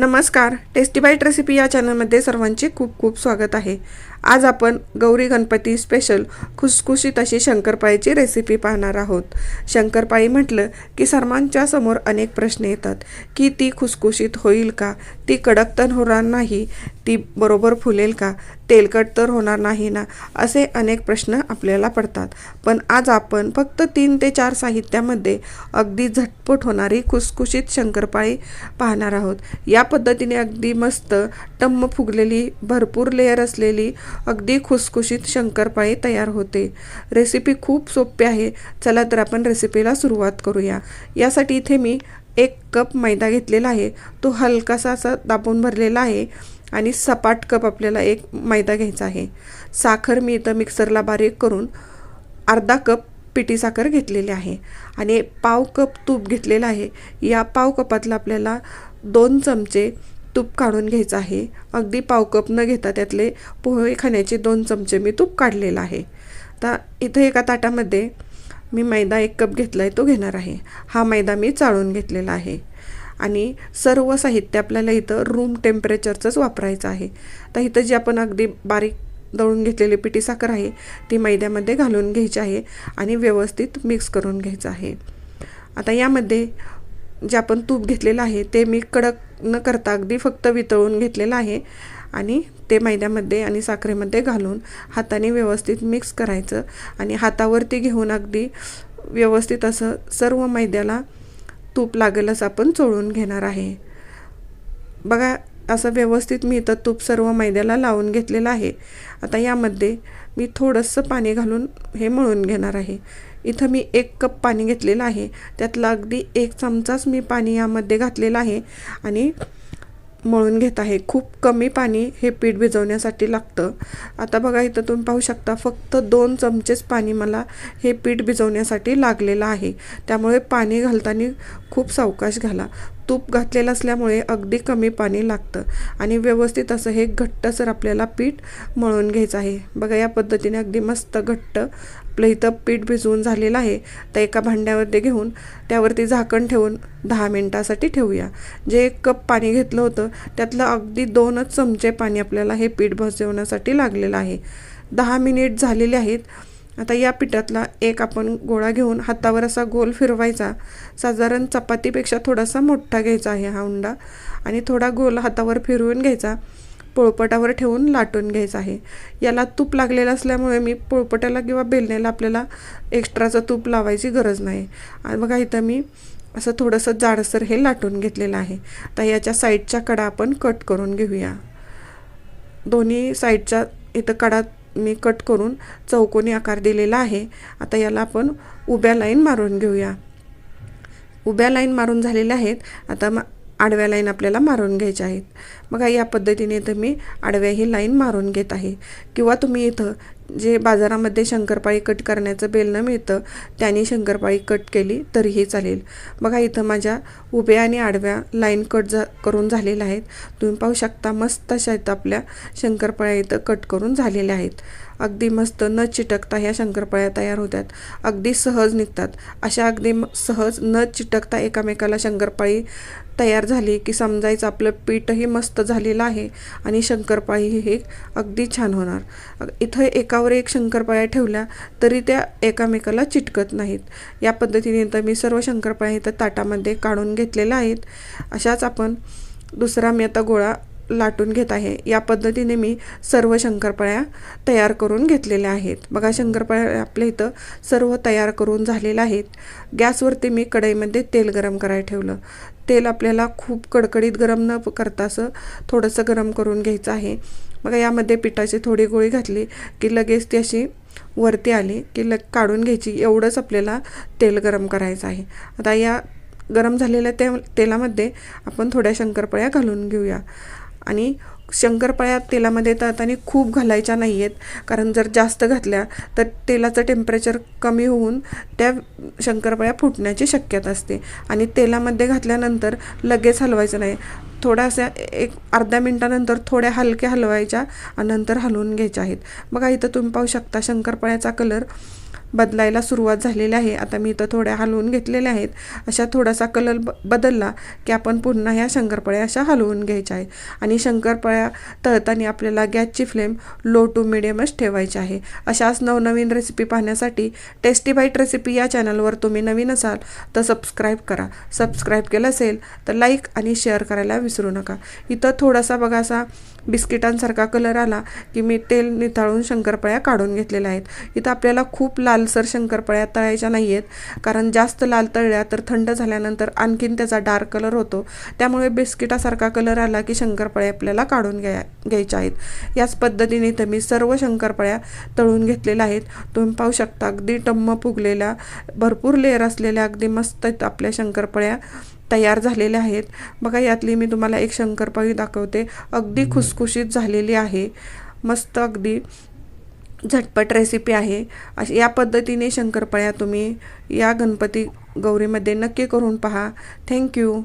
नमस्कार. Tasty bite recipe या चॅनलमध्ये सर्वांचे खूप खूप स्वागत आहे. आज आपण गौरी गणपती स्पेशल खुसखुशीत अशी शंकरपाळीची रेसिपी पाहणार आहोत. शंकरपाळी म्हटलं की सर्वांच्या समोर अनेक प्रश्न येतात. की ती खुसखुशीत होईल का? ती कडक तर होणार नाही. ती बरोबर फुलेल का? तेलकट तर होणार नाही ना? असे अनेक प्रश्न आपल्याला पडतात. पण आज आपण फक्त तीन ते चार साहित्यामध्ये अगदी झटपट होणारी खुसखुशीत शंकरपाळी पाहणार आहोत. या पद्धतीने अगदी मस्त टम्म फुगलेली भरपूर लेअर असलेली अगदी खुसखुशीत शंकरपाळी तयार होते. रेसिपी खूप सोपी आहे. चला तर आपण रेसिपीला सुरुवात करूया. यासाठी इथे मी एक कप मैदा घेतलेला आहे. तो हलकासा असा दाबून भरलेला आहे आणि सपाट कप आपल्याला एक मैदा घ्यायचा आहे. साखर मी इथं मिक्सरला बारीक करून अर्धा कप पिठी साखर घेतलेली आहे आणि पाव कप तूप घेतलेलं आहे. या पाव कपातला आपल्याला दोन चमचे तूप काढून घ्यायचं आहे. अगदी पाव कप न घेता त्यातले पोहे खाण्याचे दोन चमचे मी तूप काढलेलं आहे. तर इथं एका ताटामध्ये मी मैदा एक कप घेतला आहे तो घेणार आहे. हा मैदा मी चाळून घेतलेला आहे. आणि सर्व साहित्य आपल्याला इथं रूम टेम्परेचरचंच वापरायचं आहे. तर इथं जी आपण अगदी बारीक दळून घेतलेली पिठी साखर आहे ती मैद्यामध्ये घालून घ्यायची आहे आणि व्यवस्थित मिक्स करून घ्यायचं आहे. आता यामध्ये जे आपण तूप घेतलेलं आहे ते मी कडक न करता अगदी फक्त वितळून घेतलेलं आहे. आणि ते मैद्यामध्ये आणि साखरेमध्ये घालून हाताने व्यवस्थित मिक्स करायचं. आणि हातावरती घेऊन अगदी व्यवस्थित असं सर्व मैद्याला तूप लागेलच आपण चोळून घेणार आहे. बघा असं व्यवस्थित मी इथं तूप सर्व मैद्याला लावून घेतलेलं आहे. आता यामध्ये मी थोडंसं पाणी घालून हे मळून घेणार आहे. इथं मी एक कप पाणी घेतलेलं आहे. त्यातला अगदी एक चमचाच मी पाणी यामध्ये घातलेलं आहे आणि मळून घेत आहे. खूप कमी पाणी हे पीठ भिजवण्यासाठी लागतं. आता बघा इथं तुम्ही पाहू शकता फक्त दोन चमचेच पाणी मला हे पीठ भिजवण्यासाठी लागलेलं आहे. त्यामुळे पाणी घालताना खूप सावकाश घाला. तूप घातलेलं असल्यामुळे अगदी कमी पाणी लागतं. आणि व्यवस्थित असं हे घट्टसर आपल्याला पीठ मळून घ्यायचं आहे. बघा या पद्धतीने अगदी मस्त घट्ट आपलं इथं पीठ भिजवून झालेलं आहे. तर एका भांड्यावरती घेऊन त्यावरती झाकण ठेवून दहा मिनटासाठी ठेवूया. जे एक कप पाणी घेतलं होतं त्यातलं अगदी दोनच चमचे पाणी आपल्याला हे पीठ भजवण्यासाठी लागलेलं आहे. दहा मिनिट झालेले आहेत. आता या पिठातला एक आपण गोळा घेऊन हातावर असा गोल फिरवायचा. साधारण चपातीपेक्षा थोडासा मोठा घ्यायचा आहे हा उंडा आणि थोडा गोल हातावर फिरवून घ्यायचा. पोळपटावर ठेवून लाटून घ्यायचं आहे. याला तूप लागलेलं असल्यामुळे मी पोळपटाला किंवा बेलण्याला आपल्याला एक्स्ट्राचं तूप लावायची गरज नाही. आणि बघा इथं मी असं थोडंसं जाडसर हे लाटून घेतलेलं आहे. तर याच्या साईडच्या कडा आपण कट करून घेऊया. दोन्ही साईडच्या इथं कडा मी कट करून चौकोनी आकार दिलेला आहे. आता याला आपण उभ्या लाईन मारून घेऊया. उभ्या लाईन मारून झालेल्या आहेत. आता मा आडव्या लाईन आपल्याला मारून घ्यायच्या आहेत. मग या पद्धतीने इथं मी आडव्या ही लाईन मारून घेत आहे. किंवा तुम्ही इथं जे बाजारामध्ये शंकरपाळी कट करण्याचं बेलनं मिळतं त्याने शंकरपाळी कट केली तरीही चालेल. बघा इथं माझ्या उभ्या आणि आडव्या लाईन कट जा करून झालेल्या आहेत. तुम्ही पाहू शकता मस्त अशा इथं आपल्या शंकरपाळ्या इथं कट करून झालेल्या आहेत. अगदी मस्त न चिटकता ह्या शंकरपाळ्या तयार होतात अगदी सहज निघतात. अशा अगदी सहज न चिटकता एकामेकाला शंकरपाळी तयार झाली की समजायचं आपलं पीठही मस्त झालेलं आहे आणि शंकरपाळी हे अगदी छान होणार. इथं एकावर एक शंकरपाळ्या ठेवल्या तरी त्या एकामेकाला चिटकत नाहीत. या पद्धतीने तर मी सर्व शंकरपाळ्या इथं ताटामध्ये काढून घेतलेल्या आहेत. अशाच आपण दुसरा मी आता गोळा लाटून घेत आहे. या पद्धतीने मी सर्व शंकरपाळ्या तयार करून घेतलेल्या आहेत. बघा शंकरपाळ्या आपल्या इथं सर्व तयार करून झालेल्या आहेत. गॅसवरती मी कढईमध्ये तेल गरम करायला ठेवलं. तेल आपल्याला खूप कडकडीत गरम न करता असं थोडंसं गरम करून घ्यायचं आहे. बघा यामध्ये पिठाची थोडी गोळी घातली की लगेच ती अशी वरती आली की लग काढून घ्यायची. एवढंच आपल्याला तेल गरम करायचं आहे. आता या गरम झालेल्या ते तेलामध्ये आपण थोड्या शंकरपळ्या घालून घेऊया. आणि शंकरपाळ्या तेलामध्ये आणि खूप घालायच्या नाही आहेत कारण जर जास्त घातल्या तर तेलाचं टेम्परेचर कमी होऊन त्या शंकरपाळ्या फुटण्याची शक्यता असते. आणि तेलामध्ये घातल्यानंतर लगेच हलवायचं नाही. थोड्याशा एक अर्ध्या मिनटानंतर थोड्या हलक्या हलवायच्या आणि नंतर हलवून घ्यायच्या आहेत. बघा इथं तुम्ही पाहू शकता शंकरपाळ्याचा कलर बदलायला सुरुवात झालेली आहे. आता मी इथं थोड्या हलवून घेतलेल्या आहेत. अशा थोडासा कलर ब बदलला की आपण पुन्हा ह्या शंकरपळ्या अशा हलवून घ्यायच्या आहेत. आणि शंकरपाळ्या तळताना आपल्याला गॅसची फ्लेम लो टू मिडियमच ठेवायची आहे. अशाच नवनवीन रेसिपी पाहण्यासाठी टेस्टी बाईट रेसिपी या चॅनलवर तुम्ही नवीन असाल तर सबस्क्राईब करा. सबस्क्राईब केलं असेल तर लाईक आणि शेअर करायला विसरू नका. इथं थोडासा बघा असा बिस्किटांसारखा कलर आला की मी तेल निथाळून शंकरपाळ्या काढून घेतलेल्या आहेत. इथं आपल्याला खूप लाल लालसर शंकरपाळ्या तळायच्या नाही आहेत कारण जास्त लाल तळल्या तर थंड झाल्यानंतर आणखीन त्याचा डार्क कलर होतो. त्यामुळे बिस्किटासारखा कलर आला की शंकरपाळ्या आपल्याला काढून घ्या घ्यायच्या आहेत. याच पद्धतीने इथं मी सर्व शंकरपाळ्या तळून घेतलेल्या आहेत. तुम्ही पाहू शकता अगदी टम्म फुगलेल्या भरपूर लेअर असलेल्या अगदी मस्त आपल्या शंकरपाळ्या तयार झालेल्या आहेत. बघा यातली मी तुम्हाला एक शंकरपाळी दाखवते. अगदी खुसखुशीत झालेली आहे. मस्त अगदी झटपट रेसिपी आहे. अशी या पद्धतीने शंकरपाळ्या तुम्ही या गणपती गौरीमध्ये नक्की करून पहा. थँक्यू